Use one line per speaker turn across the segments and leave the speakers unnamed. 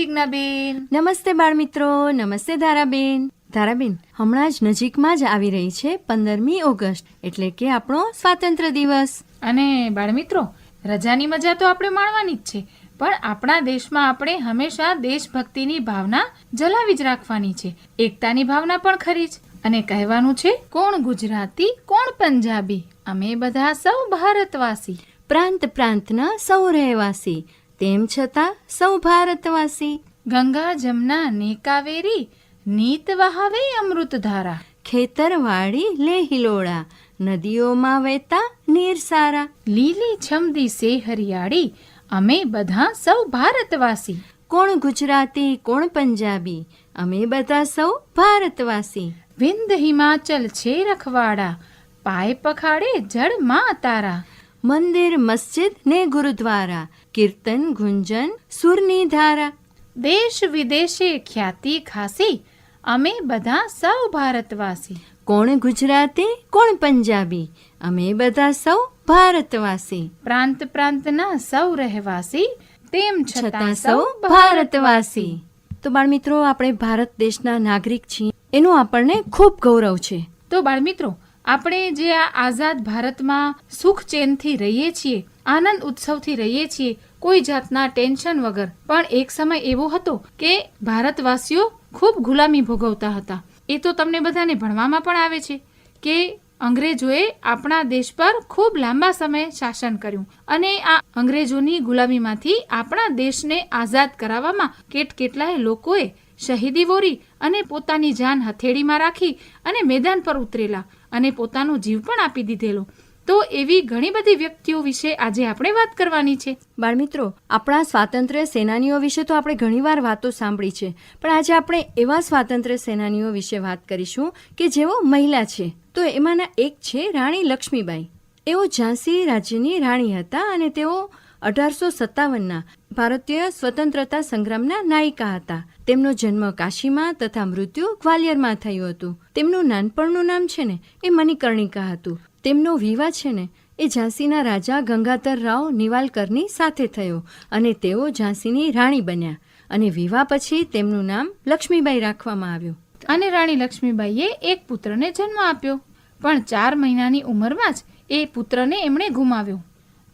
જિજ્ઞાબેન.
નમસ્તે બાળમિત્રો નમસ્તે ધારાબેન. ધારાબેન હમણાં જ નજીકમાં જ આવી રહી છે પંદરમી ઓગસ્ટ એટલે કે આપણો સ્વાતંત્ર્ય દિવસ.
અને બાળ મિત્રો રજાની મજા તો આપણે માણવાની જ છે પણ આપણા દેશમાં આપણે હંમેશા દેશભક્તિની ભાવના જલાવી જ રાખવાની છે. એકતાની ભાવના પણ ખરી જ. અને કહેવાનું છે કોણ ગુજરાતી કોણ પંજાબી? અમે બધા સૌ ભારતવાસી.
પ્રાંત પ્રાંતના સૌ રહેવાસી. તેમ છતાં સૌ ભારતવાસી.
ગંગા જમના ને કાવેરી નીત વહાવે અમૃત ધારા.
ખેતરવાડી લે હિલોળા નદીઓમાં વહેતા નીર સારા.
લીલી છમદી સે હરિયાળી અમે બધા સૌ ભારતવાસી.
કોણ ગુજરાતી કોણ પંજાબી અમે બધા સૌ ભારતવાસી.
વિંધ હિમાચલ છે રખવાડા પાય પખાડે જળ મા તારા.
મંદિર મસ્જિદ ને ગુરુદ્વારા કીર્તન ગુંજન સુરની ધારા.
દેશ વિદેશે ખ્યાતિ ખાસી અમે બધા સૌ ભારતવાસી.
કોણ ગુજરાતી કોણ પંજાબી અમે બધા સૌ ભારતવાસી.
પ્રાંત પ્રાંતના સૌ રહેવાસી તેમ
છતાં સૌ ભારતવાસી. તો બાળમિત્રો આપણે ભારત દેશના નાગરિક છીએ એનું આપણને ખૂબ ગૌરવ છે.
તો બાળમિત્રો આપણે જે આ આઝાદ ભારતમાં સુખ ચેનથી રહીએ છીએ આનંદ ઉત્સવથી રહીએ છીએ. કોઈ જાતના ટેન્શન વગર. પણ એક સમય એવો હતો કે ભારતવાસીઓ ખૂબ ગુલામી ભોગવતા હતા. એ તો તમને બધાને ભણવામાં પણ આવે છે કે અંગ્રેજોએ આપણા દેશ પર ખૂબ લાંબા સમય શાસન કર્યું અને આ અંગ્રેજોની ગુલામીમાંથી આપણા દેશને આઝાદ કરાવવામાં કેટ કેટલાય લોકોએ શહીદી વોરી અને પોતાની જાન હથેળીમાં રાખી અને મેદાન પર ઉતરેલા અને પોતાનો જીવ પણ આપી દીધેલો. તો એવી ઘણી બધી વ્યક્તિઓ વિશે આજે આપણે વાત કરવાની છે.
બાળમિત્રો, આપણા સ્વાતંત્ર્ય સેનાનીઓ વિશે તો આપણે ઘણીવાર વાતો સાંભળી છે, પણ આજે આપણે એવા સ્વાતંત્ર્ય સેનાનીઓ વિશે વાત કરીશું કે જેઓ મહિલા છે. તો એમાંના એક છે રાણી લક્ષ્મીબાઈ. એઓ ઝાંસી રાજ્યની રાણી હતા અને તેઓ અઢારસો સત્તાવનના ભારતીય સ્વતંત્રતા સંગ્રામના નાયિકા હતા. તેમનો જન્મ કાશીમાં તથા મૃત્યુ ગ્વાલિયરમાં થયું હતું. તેમનું નાનપણનું નામ છે ને, એ મણિકર્ણિકા હતું. તેમનો વિવાહ છે ને એ ઝાંસીના રાજા ગંગાધર રાવ નિવાલકરની સાથે થયો અને તેઓ ઝાંસીની રાણી બન્યા અને વિવાહ પછી તેમનું નામ લક્ષ્મીબાઈ રાખવામાં આવ્યું.
અને રાણી લક્ષ્મીબાઈએ એક પુત્રને જન્મ આપ્યો. પણ ચાર મહિનાની ઉંમરમાં જ એ પુત્રને એમણે ગુમાવ્યો.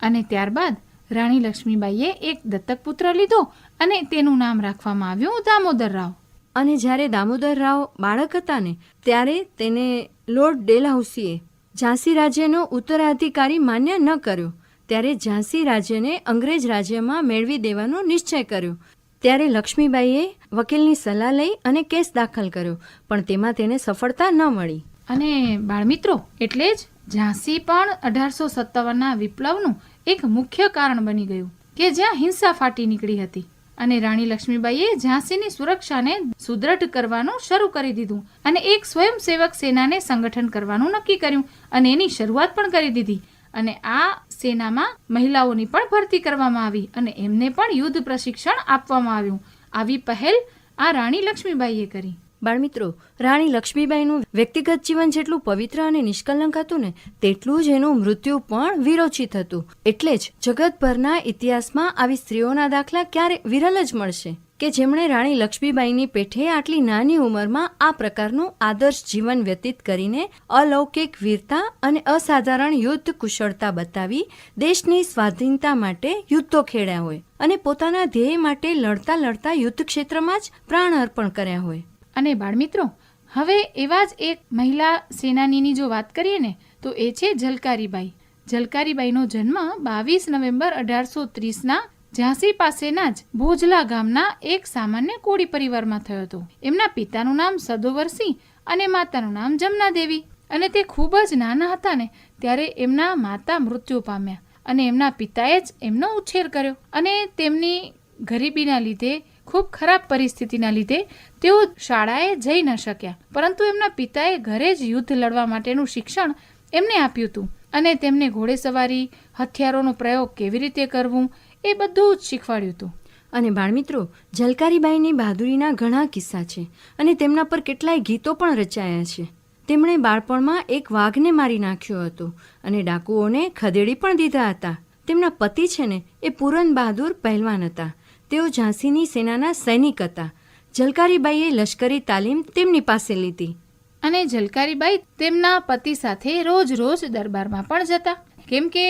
અને ત્યારબાદ રાણી લક્ષ્મીબાઈએ એક દત્તક પુત્ર લીધો અને તેનું નામ રાખવામાં આવ્યું દામોદર રાવ.
અને જ્યારે દામોદર રાવ બાળક હતા ને ત્યારે તેને લોર્ડ ડેલહાઉસીએ ઝાંસી રાજ્યનો ઉત્તરાધિકારી માન્ય ન કર્યો. ત્યારે ઝાંસી રાજ્યને અંગ્રેજ રાજ્યમાં મેળવી દેવાનો નિશ્ચય કર્યો. ત્યારે લક્ષ્મીબાઈએ વકીલની સલાહ લઈ અને કેસ દાખલ કર્યો, પણ તેમાં તેને સફળતા ન મળી.
અને બાળમિત્રો, એટલે જ ઝાંસી પણ અઢારસો સત્તાવનના વિપ્લવનું એક મુખ્ય કારણ બની ગયું, કે જ્યાં હિંસા ફાટી નીકળી હતી. અને રાણી લક્ષ્મીબાઈએ ઝાંસીની સુરક્ષાને સુદ્રઢ કરવાનું શરૂ કરી દીધું અને એક સ્વયંસેવક સેનાને સંગઠન કરવાનું નક્કી કર્યું અને એની શરૂઆત પણ કરી દીધી. અને આ સેનામાં મહિલાઓની પણ ભરતી કરવામાં આવી અને એમને પણ યુદ્ધ પ્રશિક્ષણ આપવામાં આવ્યું. આવી પહેલ આ રાણી લક્ષ્મીબાઈએ કરી.
બાળમિત્રો, રાણી લક્ષ્મીબાઈનું વ્યક્તિગત જીવન જેટલું પવિત્ર અને નિષ્કલંક હતું ને, તેટલું જ એનું મૃત્યુ પણ વિરોચિત હતું. એટલે જ જગતભરના ઇતિહાસમાં આવી સ્ત્રીઓના દાખલા ક્યારે વિરલ જ મળશે? કે જેમણે રાણી લક્ષ્મીબાઈની પેઠે આટલી નાની ઉંમરમાં આ પ્રકારનું આદર્શ જીવન વ્યતીત કરીને અલૌકિક વીરતા અને અસાધારણ યુદ્ધ કુશળતા બતાવી દેશની સ્વાધીનતા માટે યુદ્ધો ખેડ્યા હોય અને પોતાના ધ્યેય માટે લડતા લડતા યુદ્ધ ક્ષેત્રમાં જ પ્રાણ અર્પણ કર્યા હોય.
અને બાળમિત્રો, હવે એવા જ એક મહિલા સેનાનીની જો વાત કરીએ ને, તો એ છે જલકારીબાઈ જલકારીબાઈનો જન્મ બાવીસ નવેમ્બર અઢારસો ત્રીસના ઝાંસી પાસેના જ ભોજલા ગામના એક સામાન્ય કોળી પરિવારમાં થયો હતો. એમના પિતાનું નામ સદોવરસિંહ અને માતાનું નામ જમના દેવી અને તે ખૂબ જ નાના હતા ને, ત્યારે એમના માતા મૃત્યુ પામ્યા અને એમના પિતાએ જ એમનો ઉછેર કર્યો. અને તેમની ગરીબીના લીધે ખૂબ ખરાબ પરિસ્થિતિના લીધે તેઓ શાળાએ જઈ ન શક્યા. પરંતુ એમના પિતાએ ઘરે જ યુદ્ધ લડવા માટેનું શિક્ષણ એમને આપ્યું હતું અને તેમને ઘોડેસવારી, હથિયારોનો પ્રયોગ કેવી રીતે કરવું એ બધું જ શીખવાડ્યું હતું.
અને બાળમિત્રો ઝલકારીબાઈની બહાદુરીના ઘણા કિસ્સા છે અને તેમના પર કેટલાય ગીતો પણ રચાયા છે. તેમણે બાળપણમાં એક વાઘને મારી નાખ્યો હતો અને ડાકુઓને ખદેડી પણ દીધા હતા. તેમના પતિ છે ને એ પૂરન બહાદુર પહેલવાન હતા. તેઓ ઝાંસીની સેનાના સૈનિક હતા. જલકારીબાઈએ લશ્કરી તાલીમ તેમની પાસે લીધી.
અને જલકારીબાઈ તેમના પતિ સાથે રોજ રોજ દરબારમાં પણ જતા. કેમ કે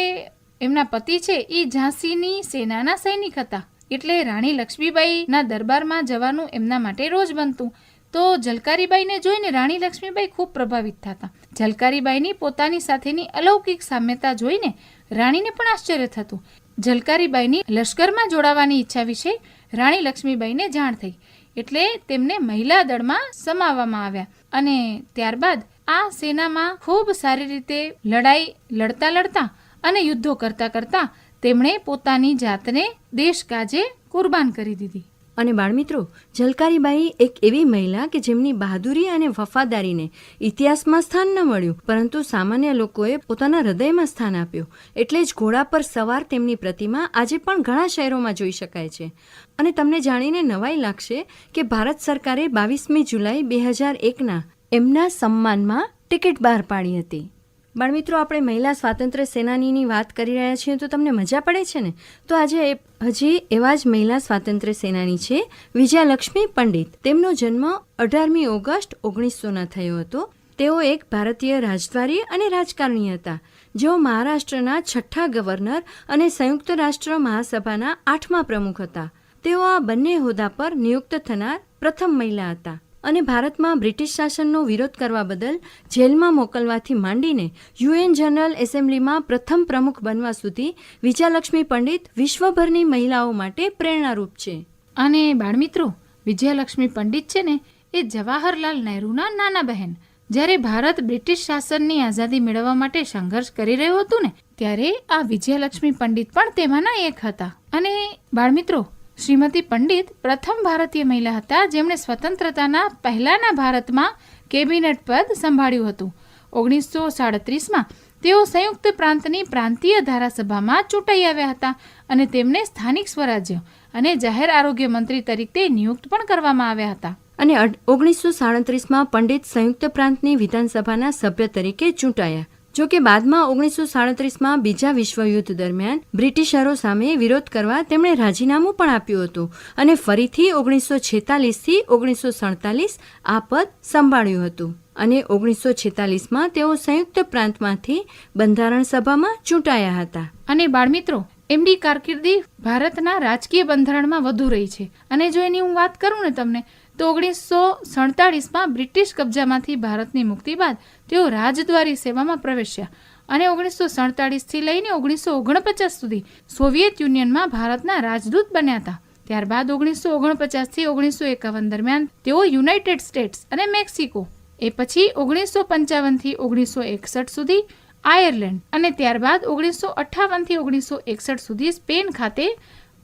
એમના પતિ છે એ ઝાંસીની સેનાના સૈનિક હતા. એટલે રાણી લક્ષ્મીબાઈના દરબારમાં જવાનું એમના માટે રોજ બનતું. તો જલકારીબાઈને જોઈને રાણી લક્ષ્મીબાઈ ખૂબ પ્રભાવિત થતા. જલકારીબાઈની પોતાની સાથેની અલૌકિક સામ્યતા જોઈને રાણીને પણ આશ્ચર્ય થતું. ઝલકારીબાઈની લશ્કરમાં જોડાવાની ઈચ્છા વિશે રાણી લક્ષ્મીબાઈને જાણ થઈ. એટલે તેમને મહિલા દળમાં સમાવવામાં આવ્યા અને ત્યારબાદ આ સેનામાં ખૂબ સારી રીતે લડાઈ લડતા લડતા અને યુદ્ધો કરતા કરતા તેમણે પોતાની જાતને દેશ કાજે કુરબાન કરી દીધી.
અને બાળમિત્રો ઝલકારીબાઈ એક એવી મહિલા કે જેમની બહાદુરી અને વફાદારીને ઇતિહાસમાં સ્થાન ન મળ્યું, પરંતુ સામાન્ય લોકોએ પોતાના હૃદયમાં સ્થાન આપ્યું. એટલે જ ઘોડા પર સવાર તેમની પ્રતિમા આજે પણ ઘણા શહેરોમાં જોઈ શકાય છે. અને તમને જાણીને નવાઈ લાગશે કે ભારત સરકારે બાવીસમી જુલાઈ બે હજાર એકના એમના સન્માનમાં ટિકિટ બહાર પાડી હતી. બાળમિત્રો, આપણે મહિલા સ્વાતંત્ર્ય સેનાનીની વાત કરી રહ્યા છીએ તો તમને મજા પડે છે ને? તો આજે હજી એવા જ મહિલા સ્વાતંત્ર્ય સેનાની છે, વિજયાલક્ષ્મી પંડિત. તેમનો જન્મ અઢારમી ઓગસ્ટ ઓગણીસોના થયો હતો. તેઓ એક ભારતીય રાજદ્વારી અને રાજકારણી હતા, જેઓ મહારાષ્ટ્રના છઠ્ઠા ગવર્નર અને સંયુક્ત રાષ્ટ્ર મહાસભાના આઠમા પ્રમુખ હતા. તેઓ આ બંને હોદ્દા પર નિયુક્ત થનાર પ્રથમ મહિલા હતા. અને ભારતમાં બ્રિટિશ શાસનનો વિરોધ કરવા બદલ જેલમાં મોકલવાથી માંડીને યુએન જનરલ એસેમ્બલીમાં પ્રથમ પ્રમુખ બનવા સુધી વિજયાલક્ષ્મી પંડિત વિશ્વભરની મહિલાઓ માટે પ્રેરણારૂપ છે.
અને બાળમિત્રો, વિજયાલક્ષ્મી પંડિત છે ને, એ જવાહરલાલ નહેરુના નાના બહેન. જ્યારે ભારત બ્રિટિશ શાસનની આઝાદી મેળવવા માટે સંઘર્ષ કરી રહ્યું હતું ને, ત્યારે આ વિજયાલક્ષ્મી પંડિત પણ તેમાંના એક હતા. અને બાળમિત્રો શ્રીમતી પંડિત પ્રથમ ભારતીય મહિલા હતા જેમણે સ્વતંત્રતાના પહેલાના ભારતમાં કેબિનેટ પદ સંભાળ્યું હતું. ઓગણીસો સાડત્રીસમાં તેઓ સંયુક્ત પ્રાંતની પ્રાંતીય ધારાસભામાં ચૂંટાઈ આવ્યા હતા અને તેમને સ્થાનિક સ્વરાજ્ય અને જાહેર આરોગ્ય મંત્રી તરીકે નિયુક્ત પણ કરવામાં આવ્યા હતા.
અને ઓગણીસો સાડત્રીસમાં પંડિત સંયુક્ત પ્રાંતની વિધાનસભાના સભ્ય તરીકે ચૂંટાયા. જો કે બાદમાં ઓગણીસો સાડત્રીસમાં બીજા વિશ્વયુદ્ધ દરમિયાન બ્રિટિશરો સામે વિરોધ કરવા તેમણે રાજીનામું પણ આપ્યું હતું અને ફરીથી ઓગણીસો છેતાલીસથી ઓગણીસો સડતાલીસ આ પદ સંભાળ્યું હતું. અને ઓગણીસો છેતાલીસમાં તેઓ સંયુક્ત પ્રાંતમાંથી બંધારણ સભામાં ચૂંટાયા હતા.
અને બાળમિત્રો એમની કારકિર્દી ભારતના રાજકીય બંધારણમાં વધુ રહી છે. અને જો એની હું વાત કરું ને તમને તો ઓગણીસો સડતાળીસમાં બ્રિટિશ કબજામાંથી ભારતની મુક્તિ બાદ તેઓ રાજદ્વારી સેવામાં પ્રવેશ્યા અને ઓગણીસો સડતાળીસથી લઈને ઓગણીસો ઓગણપચાસ સુધી સોવિયત યુનિયનમાં ભારતના રાજદૂત બન્યા હતા. ત્યારબાદ ઓગણીસો ઓગણપચાસથી ઓગણીસો એકાવન દરમિયાન તેઓ યુનાઇટેડ સ્ટેટ્સ અને મેક્સિકો, એ પછી ઓગણીસો પંચાવનથી ઓગણીસો એકસઠ સુધી આયર્લેન્ડ અને ત્યારબાદ ઓગણીસો અઠ્ઠાવનથી ઓગણીસો એકસઠ સુધી સ્પેન ખાતે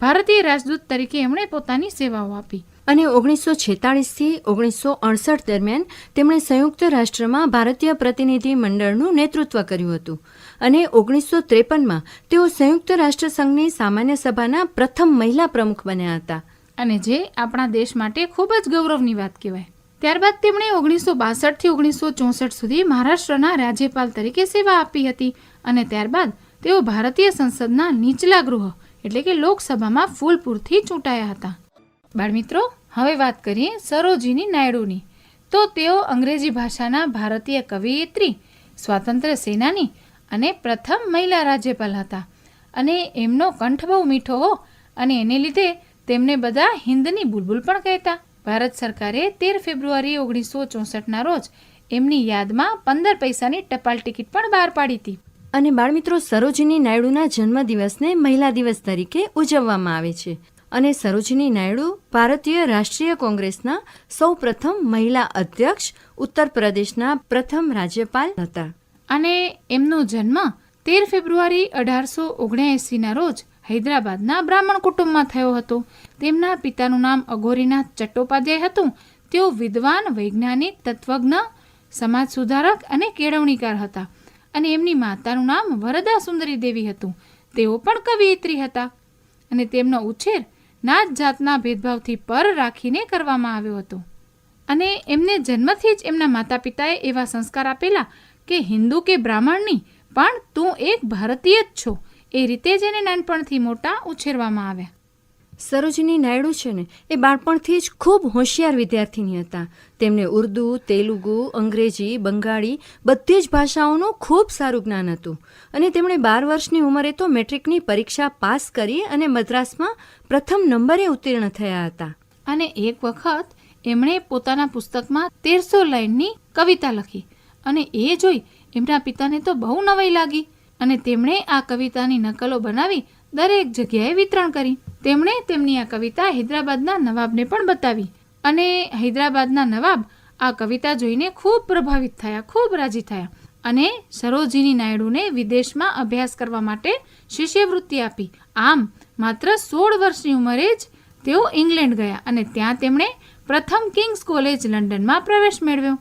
ભારતીય રાજદૂત તરીકે એમણે પોતાની સેવાઓ આપી.
અને ઓગણીસો છેતાળીસથી ઓગણીસો અડસઠ દરમિયાન તેમણે સંયુક્ત રાષ્ટ્રમાં ભારતીય પ્રતિનિધિ મંડળનું નેતૃત્વ કર્યું હતું. અને ઓગણીસો ત્રેપનમાં તેઓ સંયુક્ત રાષ્ટ્ર સંઘની સામાન્ય સભાના પ્રથમ મહિલા પ્રમુખ બન્યા હતા.
અને જે આપણા દેશ માટે ખૂબ જ ગૌરવની વાત કહેવાય. ત્યારબાદ તેમણે ઓગણીસો બાસઠથી ઓગણીસો ચોસઠ સુધી મહારાષ્ટ્રના રાજ્યપાલ તરીકે સેવા આપી હતી અને ત્યારબાદ તેઓ ભારતીય સંસદના નીચલા ગૃહ એટલે કે લોકસભામાં ફૂલપુરથી ચૂંટાયા હતા. બાળમિત્રો, હવે વાત કરીએ સરોજીની નાયડુની. તો તેઓ અંગ્રેજી ભાષાના ભારતીય કવિયત્રી, સ્વાતંત્ર્ય સેનાની અને પ્રથમ મહિલા રાજ્યપાલ હતા. અને એમનો કંઠ બહુ મીઠો હો, અને એને લીધે તેમને બધા હિન્દની બુલબુલ પણ કહેતા. ભારત સરકારે તેર ફેબ્રુઆરી ઓગણીસો ચોસઠના રોજ એમની યાદમાં પંદર પૈસાની ટપાલ ટિકિટ પણ બહાર પાડી હતી.
અને બાળમિત્રો, સરોજિની નાયડુના જન્મદિવસને મહિલા દિવસ તરીકે ઉજવવામાં આવે છે. અને સરોજિની નાયડુ ભારતીય રાષ્ટ્રીય કોંગ્રેસના સૌ પ્રથમ મહિલા અધ્યક્ષ, ઉત્તર પ્રદેશના પ્રથમ રાજ્યપાલ હતા.
અને એમનો જન્મ તેર ફેબ્રુઆરી અઢારસો ઓગણએંસીના રોજ હૈદરાબાદના બ્રાહ્મણ કુટુંબમાં થયો હતો. તેમના પિતાનું નામ અઘોરીનાથ ચટ્ટોપાધ્યાય હતું. તેઓ વિદ્વાન, વૈજ્ઞાનિક, તત્વજ્ઞ, સમાજ સુધારક અને કેળવણીકાર હતા. અને એમની માતાનું નામ વરદા સુંદરી દેવી હતું. તેઓ પણ કવિયત્રી હતા. અને તેમનો ઉછેર નાત જાતના ભેદભાવથી પર રાખીને કરવામાં આવ્યો હતો. અને એમને જન્મથી જ એમના માતા પિતાએ એવા સંસ્કાર આપેલા કે હિન્દુ કે બ્રાહ્મણની, પણ તું એક ભારતીય જ છો. એ રીતે જ એને નાનપણથી મોટા ઉછેરવામાં આવ્યા.
સરોજિની નાયડુ છે ને, એ બાળપણથી જ ખૂબ હોશિયાર વિદ્યાર્થીની હતા. તેમને ઉર્દુ, તેલુગુ, અંગ્રેજી, બંગાળી બધી જ ભાષાઓનું ખૂબ સારું જ્ઞાન હતું. અને તેમણે બાર વર્ષની ઉંમરે તો મેટ્રિકની પરીક્ષા પાસ કરી અને મદ્રાસમાં પ્રથમ નંબરે ઉત્તીર્ણ થયા હતા.
અને એક વખત એમણે પોતાના પુસ્તકમાં તેરસો લાઈનની કવિતા લખી. અને એ જોઈ એમના પિતાને તો બહુ નવાઈ લાગી. અને તેમણે આ કવિતાની નકલો બનાવી દરેક જગ્યાએ વિતરણ કરી. તેમણે તેમની આ કવિતા હૈદરાબાદના નવાબને પણ બતાવી. અને હૈદરાબાદના નવાબ આ કવિતા જોઈને ખૂબ પ્રભાવિત થયા, ખૂબ રાજી થયા અને સરોજીની નાયડુને વિદેશમાં અભ્યાસ કરવા માટે શિષ્યવૃત્તિ આપી. આમ, માત્ર સોળ વર્ષની ઉંમરે જ તેઓ ઇંગ્લેન્ડ ગયા અને ત્યાં તેમણે પ્રથમ કિંગ્સ કોલેજ લંડનમાં પ્રવેશ મેળવ્યો.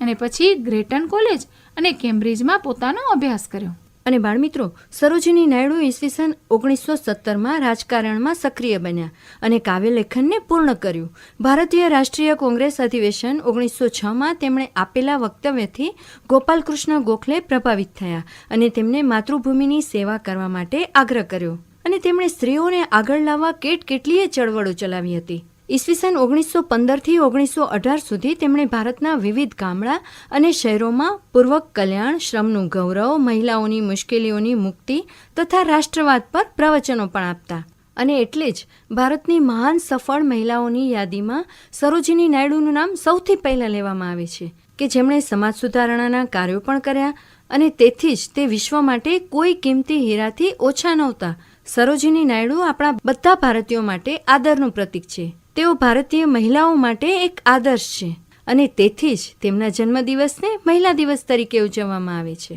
અને પછી ગ્રેટન કોલેજ અને કેમ્બ્રિજમાં પોતાનો અભ્યાસ કર્યો.
અને બાળમિત્રો, સરોજિની નાયડુ ઈસવીસન ઓગણીસો સત્તરમાં રાજકારણમાં સક્રિય બન્યા અને કાવ્યલેખનને પૂર્ણ કર્યું. ભારતીય રાષ્ટ્રીય કોંગ્રેસ અધિવેશન ઓગણીસો છમાં તેમણે આપેલા વક્તવ્યથી ગોપાલકૃષ્ણ ગોખલે પ્રભાવિત થયા અને તેમને માતૃભૂમિની સેવા કરવા માટે આગ્રહ કર્યો. અને તેમણે સ્ત્રીઓને આગળ લાવવા કેટ કેટલીય ચળવળો ચલાવી હતી. ઈસવીસન ઓગણીસો પંદરથી ઓગણીસો અઢાર સુધી તેમણે ભારતના વિવિધ ગામડા અને શહેરોમાં પૂર્વક કલ્યાણ, શ્રમનું ગૌરવ, મહિલાઓની મુશ્કેલીઓની મુક્તિ તથા રાષ્ટ્રવાદ પર પ્રવચનો પણ આપતા. અને એટલે જ ભારતની મહાન સફળ મહિલાઓની યાદીમાં સરોજિની નાયડુનું નામ સૌથી પહેલાં લેવામાં આવે છે, કે જેમણે સમાજ સુધારણાના કાર્યો પણ કર્યા અને તેથી જ તે વિશ્વ માટે કોઈ કિંમતી હીરાથી ઓછા નહોતા. સરોજિની નાયડુ આપણા બધા ભારતીયો માટે આદરનું પ્રતીક છે. તેઓ ભારતીય મહિલાઓ માટે એક આદર્શ છે અને તેથી જ તેમના જન્મદિવસને મહિલા દિવસ તરીકે ઉજવવામાં આવે છે.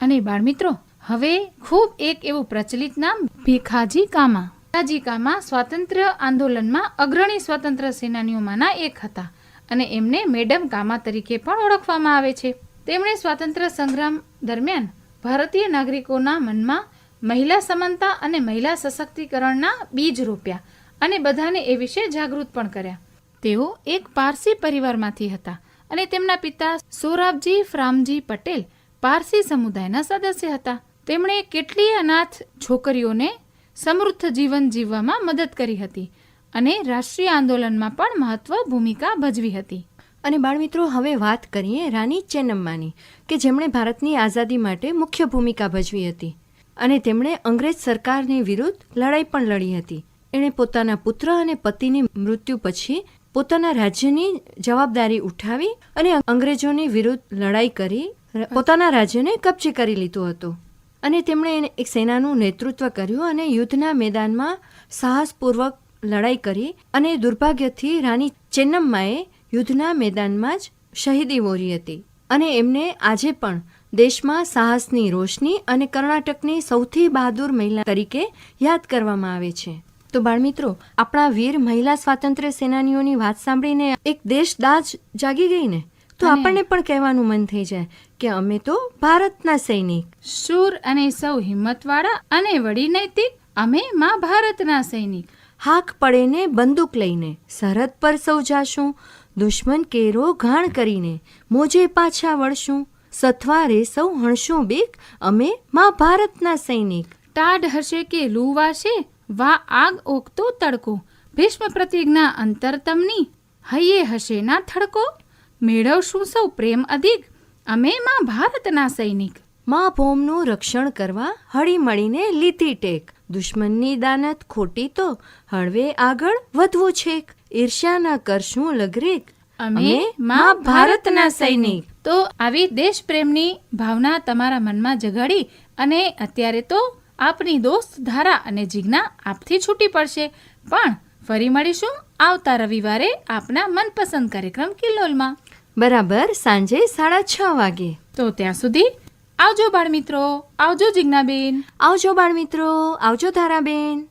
અને બાળમિત્રો, હવે ખૂબ એક એવું પ્રચલિત નામ ભીખાજી કામા. ભીખાજી કામા સ્વાતંત્ર્ય આંદોલનમાં અગ્રણી સ્વાતંત્ર્ય સેનાનીઓમાંના એક હતા અને એમને મેડમ કામા તરીકે પણ ઓળખવામાં આવે છે. તેમણે સ્વાતંત્ર્ય સંગ્રામ દરમિયાન ભારતીય નાગરિકોના મનમાં મહિલા સમાનતા અને મહિલા સશક્તિકરણના બીજ રોપ્યા અને બધાને એ વિશે જાગૃત પણ કર્યા. તેઓ એક પારસી પરિવારમાંથી હતા અને તેમના પિતા સોરાબજી ફ્રામજી પટેલ પારસી સમુદાયના સદસ્ય હતા. તેમણે કેટલીય અનાથ છોકરીઓને સમૃદ્ધ જીવન જીવવામાં મદદ કરી હતી અને રાષ્ટ્રીય આંદોલનમાં પણ મહત્વ ભૂમિકા ભજવી હતી.
અને બાળમિત્રો, હવે વાત કરીએ રાની ચેન્નમ્માની, કે જેમણે ભારતની આઝાદી માટે મુખ્ય ભૂમિકા ભજવી હતી. અને તેમણે અંગ્રેજ સરકારની વિરુદ્ધ લડાઈ પણ લડી હતી. એણે પોતાના પુત્ર અને પતિની મૃત્યુ પછી પોતાના રાજ્યની જવાબદારી ઉઠાવી અને અંગ્રેજોની વિરુદ્ધ લડાઈ કરી પોતાના રાજ્યને કબજે કરી લીધું હતું. અને તેમણે એને એક સેનાનું નેતૃત્વ કર્યું અને યુદ્ધના મેદાનમાં સાહસપૂર્વક લડાઈ કરી અને દુર્ભાગ્યથી રાણી ચેન્નમ્માએ યુદ્ધના મેદાનમાં જ શહીદી વોરી હતી. અને એમને આજે પણ દેશમાં સાહસની રોશની અને કર્ણાટકની સૌથી બહાદુર મહિલા તરીકે યાદ કરવામાં આવે છે. તો બાળમિત્રો આપણા વીર મહિલા સ્વાતંત્ર્ય સેનાનીઓની વાત સાંભળીને એક દેશ દાજ જાગી ગઈ ને તો આપણને પણ કહેવાનું મન થઈ જાય કે અમે તો ભારતના સૈનિક.
શૂર અને સૌ હિંમતવાળા અને વડી નૈતિક અમે માં ભારતના સૈનિક.
હાક પડે ને બંદૂક લઈને સરહદ પર સૌ જાશું દુશ્મન કેરો ઘાણ કરીને મોજે પાછા વળશું સથવારે સૌ હણશું બીક અમે માં ભારતના સૈનિક.
ટાઢ હશે કે લૂ વાશે વા આગ ઓગતો તડકો. ભીષ્મ પ્રતિજ્ઞા અંતરતમની હૈયે હશે ના થડકો? મેળવશું સૌ પ્રેમ અધિક. અમે માં ભારતના સૈનિક.
માં ભોમનું રક્ષણ કરવા હળી મળીને લીધી ટેક. દુશ્મનની દાનત ખોટી તો હળવે આગળ વધવું છેક. ઈર્ષ્યા ન કરશું લગરેક.
અમે માં ભારતના સૈનિક. તો આવી દેશ પ્રેમની ભાવના તમારા મનમાં જગાડી અને અત્યારે તો આપની દોસ્ત ધારા અને જિજ્ઞા આપથી છૂટી પડશે. પણ ફરી મળીશું આવતા રવિવારે આપના મનપસંદ કાર્યક્રમ કિલ્લોલમાં.
બરાબર સાંજે સાડા છ વાગે.
તો ત્યાં સુધી આવજો બાળ મિત્રો આવજો જિજ્ઞાબેન.
આવજો બાળમિત્રો આવજો ધારાબેન.